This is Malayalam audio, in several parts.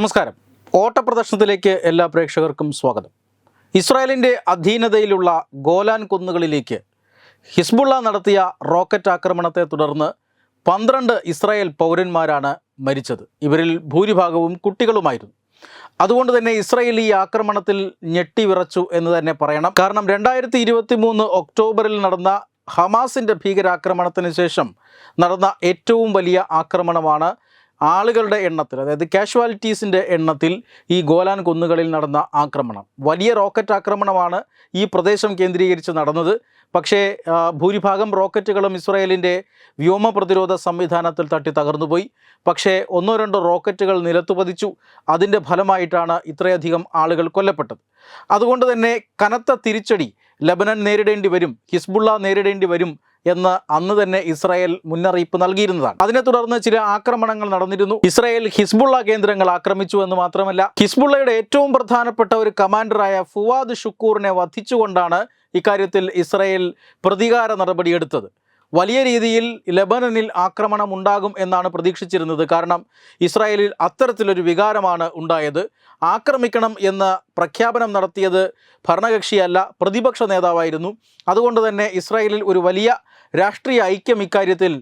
നമസ്കാരം. ഓട്ടപ്രദർശനത്തിലേക്ക് എല്ലാ പ്രേക്ഷകർക്കും സ്വാഗതം. ഇസ്രായേലിന്റെ അധീനതയിലുള്ള ഗോലാൻ കുന്നുകളിലേക്ക് ഹിസ്ബുള്ള നടത്തിയ റോക്കറ്റ് ആക്രമണത്തെ തുടർന്ന് പന്ത്രണ്ട് ഇസ്രായേൽ പൗരന്മാരാണ് മരിച്ചത്. ഇവരിൽ ഭൂരിഭാഗവും കുട്ടികളുമായിരുന്നു. അതുകൊണ്ട് തന്നെ ഇസ്രായേൽ ഈ ആക്രമണത്തിൽ ഞെട്ടിവിറച്ചു എന്ന് തന്നെ പറയണം. കാരണം രണ്ടായിരത്തി ഇരുപത്തി മൂന്ന് ഒക്ടോബറിൽ നടന്ന ഹമാസിന്റെ ഭീകരാക്രമണത്തിന് ശേഷം നടന്ന ഏറ്റവും വലിയ ആക്രമണമാണ് ആളുകളുടെ എണ്ണത്തിൽ അതായത് കാഷ്വാലിറ്റീസിന്റെ എണ്ണത്തിൽ ഈ ഗോലാൻ കുന്നുകളിൽ നടന്ന ആക്രമണം. വലിയ റോക്കറ്റ് ആക്രമണമാണ് ഈ പ്രദേശം കേന്ദ്രീകരിച്ച് നടന്നത്. പക്ഷേ ഭൂരിഭാഗം റോക്കറ്റുകളും ഇസ്രായേലിന്റെ വ്യോമ പ്രതിരോധ സംവിധാനത്തിൽ തട്ടി തകർന്നുപോയി. പക്ഷേ ഒന്നോ രണ്ടോ റോക്കറ്റുകൾ നിലത്തു പതിച്ചു. അതിന്റെ ഫലമായിട്ടാണ് ഇത്രയധികം ആളുകൾ കൊല്ലപ്പെട്ടത്. അതുകൊണ്ട് തന്നെ കനത്ത തിരിച്ചടി ലബനൻ നേരിടേണ്ടി വരും ഹിസ്ബുള്ള നേരിടേണ്ടി വരും എന്ന് അന്ന് തന്നെ ഇസ്രായേൽ മുന്നറിയിപ്പ് നൽകിയിരുന്നതാണ്. അതിനെ തുടർന്ന് ചില ആക്രമണങ്ങൾ നടന്നിരുന്നു. ഇസ്രായേൽ ഹിസ്ബുള്ള കേന്ദ്രങ്ങൾ ആക്രമിച്ചു എന്ന് മാത്രമല്ല ഹിസ്ബുള്ളയുടെ ഏറ്റവും പ്രധാനപ്പെട്ട ഒരു കമാൻഡറായ ഫുവാദ് ഷുക്കൂറിനെ വധിച്ചുകൊണ്ടാണ് ഇക്കാര്യത്തിൽ ഇസ്രായേൽ പ്രതികാര നടപടിയെടുത്തത്. വലിയ രീതിയിൽ ലെബനനിൽ ആക്രമണം ഉണ്ടാകും എന്നാണ് പ്രതീക്ഷിച്ചിരുന്നത്. കാരണം ഇസ്രായേലിൽ അത്തരത്തിലൊരു വികാരമാണ് ഉണ്ടായത്. ആക്രമിക്കണം എന്ന പ്രഖ്യാപനം നടത്തിയത് ഭരണകക്ഷിയല്ല പ്രതിപക്ഷ നേതാവായിരുന്നു. അതുകൊണ്ട് തന്നെ ഇസ്രായേലിൽ ഒരു വലിയ രാഷ്ട്രീയ ഐക്യം ഇക്കാര്യത്തിൽ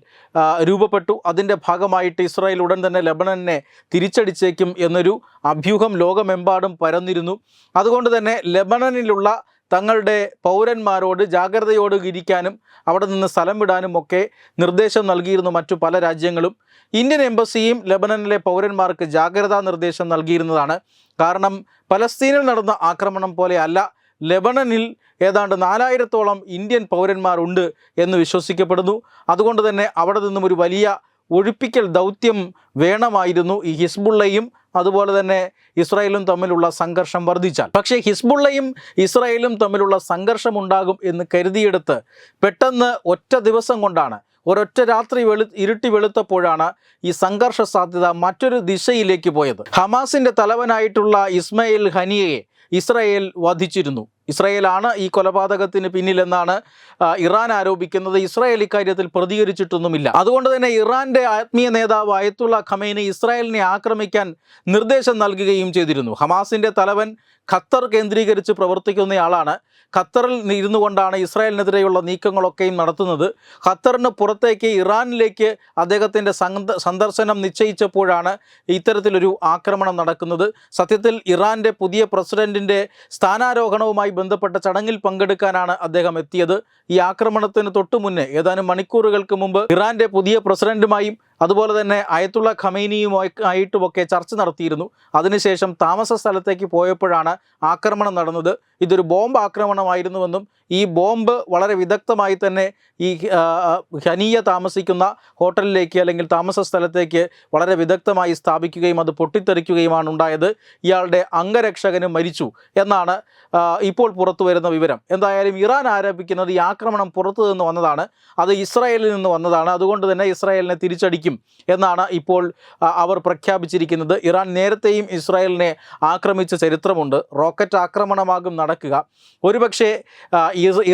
രൂപപ്പെട്ടു. അതിന്റെ ഭാഗമായിട്ട് ഇസ്രായേൽ ഉടൻ തന്നെ ലെബനനെ തിരിച്ചടിച്ചേക്കും എന്നൊരു അഭ്യൂഹം ലോകമെമ്പാടും പരന്നിരുന്നു. അതുകൊണ്ട് തന്നെ ലെബനനിലുള്ള തങ്ങളുടെ പൗരന്മാരോട് ജാഗ്രതയോട് ഇരിക്കാനും അവിടെ നിന്ന് സ്ഥലം വിടാനും ഒക്കെ നിർദ്ദേശം നൽകിയിരുന്നു മറ്റു പല രാജ്യങ്ങളും. ഇന്ത്യൻ എംബസിയും ലെബനനിലെ പൗരന്മാർക്ക് ജാഗ്രതാ നിർദ്ദേശം നൽകിയിരുന്നതാണ്. കാരണം പലസ്തീനിൽ നടന്ന ആക്രമണം പോലെയല്ല അല്ല ലെബനനിൽ ഏതാണ്ട് നാലായിരത്തോളം ഇന്ത്യൻ പൗരന്മാരുണ്ട് എന്ന് വിശ്വസിക്കപ്പെടുന്നു. അതുകൊണ്ട് തന്നെ അവിടെ നിന്നും ഒരു വലിയ ഒഴിപ്പിക്കൽ ദൗത്യം വേണമായിരുന്നു ഈ ഹിസ്ബുള്ളയും അതുപോലെ തന്നെ ഇസ്രായേലും തമ്മിലുള്ള സംഘർഷം വർദ്ധിച്ചാൽ. പക്ഷേ ഹിസ്ബുള്ളയും ഇസ്രായേലും തമ്മിലുള്ള സംഘർഷം ഉണ്ടാകും എന്ന് കരുതിയെടുത്ത് പെട്ടെന്ന് ഒറ്റ ദിവസം കൊണ്ടാണ് ഒരൊറ്റ രാത്രി വെളു ഇരുട്ടി വെളുത്തപ്പോഴാണ് ഈ സംഘർഷ സാധ്യത മറ്റൊരു ദിശയിലേക്ക് പോയത്. ഹമാസിന്റെ തലവനായിട്ടുള്ള ഇസ്മയിൽ ഹനിയയെ ഇസ്രായേൽ വധിച്ചിരുന്നു. ഇസ്രായേലാണ് ഈ കൊലപാതകത്തിന് പിന്നിലെന്നാണ് ഇറാൻ ആരോപിക്കുന്നത്. ഇസ്രായേൽ ഇക്കാര്യത്തിൽ പ്രതികരിച്ചിട്ടൊന്നുമില്ല. അതുകൊണ്ട് തന്നെ ഇറാന്റെ ആത്മീയ നേതാവ് അയത്തുള്ള ഖമേനി ഇസ്രായേലിനെ ആക്രമിക്കാൻ നിർദ്ദേശം നൽകുകയും ചെയ്തിരുന്നു. ഹമാസിന്റെ തലവൻ ഖത്തർ കേന്ദ്രീകരിച്ച് പ്രവർത്തിക്കുന്നയാളാണ്. ഖത്തറിൽ ഇരുന്നു കൊണ്ടാണ് ഇസ്രായേലിനെതിരെയുള്ള നീക്കങ്ങളൊക്കെയും നടത്തുന്നത്. ഖത്തറിന് പുറത്തേക്ക് ഇറാനിലേക്ക് അദ്ദേഹത്തിന്റെ സന്ദ സന്ദർശനം നിശ്ചയിച്ചപ്പോഴാണ് ഇത്തരത്തിലൊരു ആക്രമണം നടക്കുന്നത്. സത്യത്തിൽ ഇറാന്റെ പുതിയ പ്രസിഡന്റിന്റെ സ്ഥാനാരോഹണവുമായി ബന്ധപ്പെട്ട ചടങ്ങിൽ പങ്കെടുക്കാനാണ് അദ്ദേഹം എത്തിയത്. ഈ ആക്രമണത്തിന് തൊട്ടു മുന്നേ ഏതാനും മണിക്കൂറുകൾക്ക് മുമ്പ് ഇറാന്റെ പുതിയ പ്രസിഡന്റുമായും അതുപോലെ തന്നെ അയത്തുള്ള ഖമൈനിയുമായി ആയിട്ടുമൊക്കെ ചർച്ച നടത്തിയിരുന്നു. അതിനുശേഷം താമസ സ്ഥലത്തേക്ക് പോയപ്പോഴാണ് ആക്രമണം നടന്നത്. ഇതൊരു ബോംബ് ആക്രമണമായിരുന്നുവെന്നും ഈ ബോംബ് വളരെ വിദഗ്ധമായി തന്നെ ഈ ഹനിയ താമസിക്കുന്ന ഹോട്ടലിലേക്ക് അല്ലെങ്കിൽ താമസ സ്ഥലത്തേക്ക് വളരെ വിദഗ്ധമായി സ്ഥാപിക്കുകയും അത് പൊട്ടിത്തെറിക്കുകയുമാണ് ഉണ്ടായത്. ഇയാളുടെ അംഗരക്ഷകന് മരിച്ചു എന്നാണ് ഇപ്പോൾ പുറത്തു വരുന്ന വിവരം. എന്തായാലും ഇറാൻ ആരോപിക്കുന്നത് ഈ ആക്രമണം പുറത്തു നിന്ന് വന്നതാണ്. അത് ഇസ്രായേലിൽ നിന്ന് വന്നതാണ്. അതുകൊണ്ട് തന്നെ ഇസ്രായേലിനെ തിരിച്ചടിക്കും. എന്നാണ് ഇപ്പോൾ അവർ പ്രഖ്യാപിച്ചിരിക്കുന്നത്. ഇറാൻ നേരത്തെയും ഇസ്രായേലിനെ ആക്രമിച്ച ചരിത്രമുണ്ട്. റോക്കറ്റ് ആക്രമണമാകും നടക്കുക. ഒരുപക്ഷെ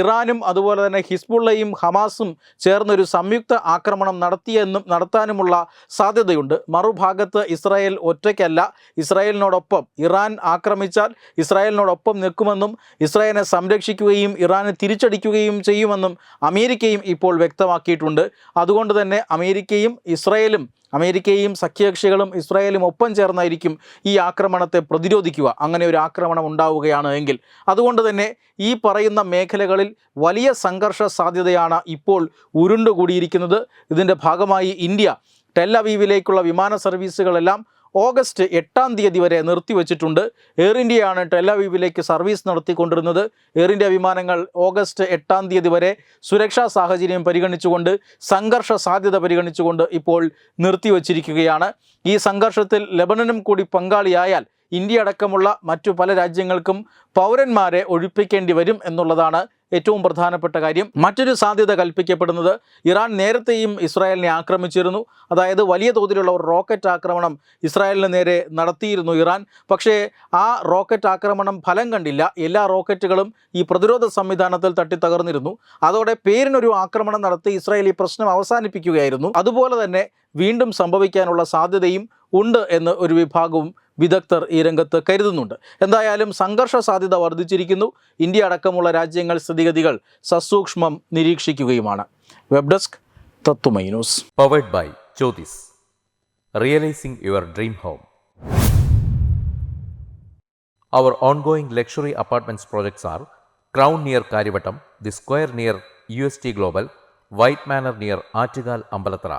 ഇറാനും അതുപോലെ തന്നെ ഹിസ്ബുള്ളയും ഹമാസും ചേർന്നൊരു സംയുക്ത ആക്രമണം നടത്തിയെന്നും നടത്താനുമുള്ള സാധ്യതയുണ്ട്. മറുഭാഗത്ത് ഇസ്രായേൽ ഒറ്റയ്ക്കല്ല. ഇസ്രായേലിനോടൊപ്പം ഇറാൻ ആക്രമിച്ചാൽ ഇസ്രായേലിനോടൊപ്പം നിൽക്കുമെന്നും ഇസ്രായേലിനെ സംരക്ഷിക്കുകയും ഇറാനെ തിരിച്ചടിക്കുകയും ചെയ്യുമെന്നും അമേരിക്കയും ഇപ്പോൾ വ്യക്തമാക്കിയിട്ടുണ്ട്. അതുകൊണ്ട് തന്നെ അമേരിക്കയും ഇസ്രായേലും അമേരിക്കയും സഖ്യകക്ഷികളും ഇസ്രായേലും ഒപ്പം ചേർന്നായിരിക്കും ഈ ആക്രമണത്തെ പ്രതിരോധിക്കുക. അങ്ങനെ ഒരു ആക്രമണം ഉണ്ടാവുകയാണ് എങ്കിൽ. അതുകൊണ്ട് തന്നെ ഈ പറയുന്ന മേഖലകളിൽ വലിയ സംഘർഷ സാധ്യതയാണ് ഇപ്പോൾ ഉരുണ്ടുകൂടിയിരിക്കുന്നത്. ഇതിന്റെ ഭാഗമായി ഇന്ത്യ ടെല്ലവീവിലേക്കുള്ള വിമാന സർവീസുകളെല്ലാം ഓഗസ്റ്റ് എട്ടാം തീയതി വരെ നിർത്തിവച്ചിട്ടുണ്ട്. എയർ ഇന്ത്യയാണ് ടെലവീവിലേക്ക് സർവീസ് നടത്തിക്കൊണ്ടിരുന്നത്. എയർ ഇന്ത്യ വിമാനങ്ങൾ ഓഗസ്റ്റ് എട്ടാം തീയതി വരെ സുരക്ഷാ സാഹചര്യം പരിഗണിച്ചുകൊണ്ട് സംഘർഷ സാധ്യത പരിഗണിച്ചുകൊണ്ട് ഇപ്പോൾ നിർത്തിവച്ചിരിക്കുകയാണ്. ഈ സംഘർഷത്തിൽ ലബനനും കൂടി പങ്കാളിയായാൽ ഇന്ത്യ അടക്കമുള്ള മറ്റു പല രാജ്യങ്ങൾക്കും പൗരന്മാരെ ഒഴിപ്പിക്കേണ്ടി വരും എന്നുള്ളതാണ് ഏറ്റവും പ്രധാനപ്പെട്ട കാര്യം. മറ്റൊരു സാധ്യത കൽപ്പിക്കപ്പെടുന്നത് ഇറാൻ നേരത്തെയും ഇസ്രായേലിനെ ആക്രമിച്ചിരുന്നു. അതായത് വലിയ തോതിലുള്ള ഒരു റോക്കറ്റ് ആക്രമണം ഇസ്രായേലിന് നേരെ നടത്തിയിരുന്നു ഇറാൻ. പക്ഷേ ആ റോക്കറ്റ് ആക്രമണം ഫലം കണ്ടില്ല. എല്ലാ റോക്കറ്റുകളും ഈ പ്രതിരോധ സംവിധാനത്തിൽ തട്ടിത്തകർന്നിരുന്നു. അതോടെ പേരിനൊരു ആക്രമണം നടത്തി ഇസ്രായേൽ ഈ പ്രശ്നം അവസാനിപ്പിക്കുകയായിരുന്നു. അതുപോലെ തന്നെ വീണ്ടും സംഭവിക്കാനുള്ള സാധ്യതയും ഉണ്ട് എന്ന് ഒരു വിഭാഗവും വിദഗ്ധർ ഈ രംഗത്ത് കരുതുന്നുണ്ട് എന്തായാലും സംഘർഷ സാധ്യത വർദ്ധിച്ചിരിക്കുന്നു ഇന്ത്യ അടക്കമുള്ള രാജ്യങ്ങൾ സ്ഥിതിഗതികൾ സസൂക്ഷ്മം നിരീക്ഷിക്കുകയുമാണ് വെബ് ഡെസ്ക് തത്തുമൈ news Powered by Jyotis. Realizing your dream home. Our ongoing luxury apartments projects are Crown near Karivatam, The Square near UST Global, White Manor near Artigal Ambalatra,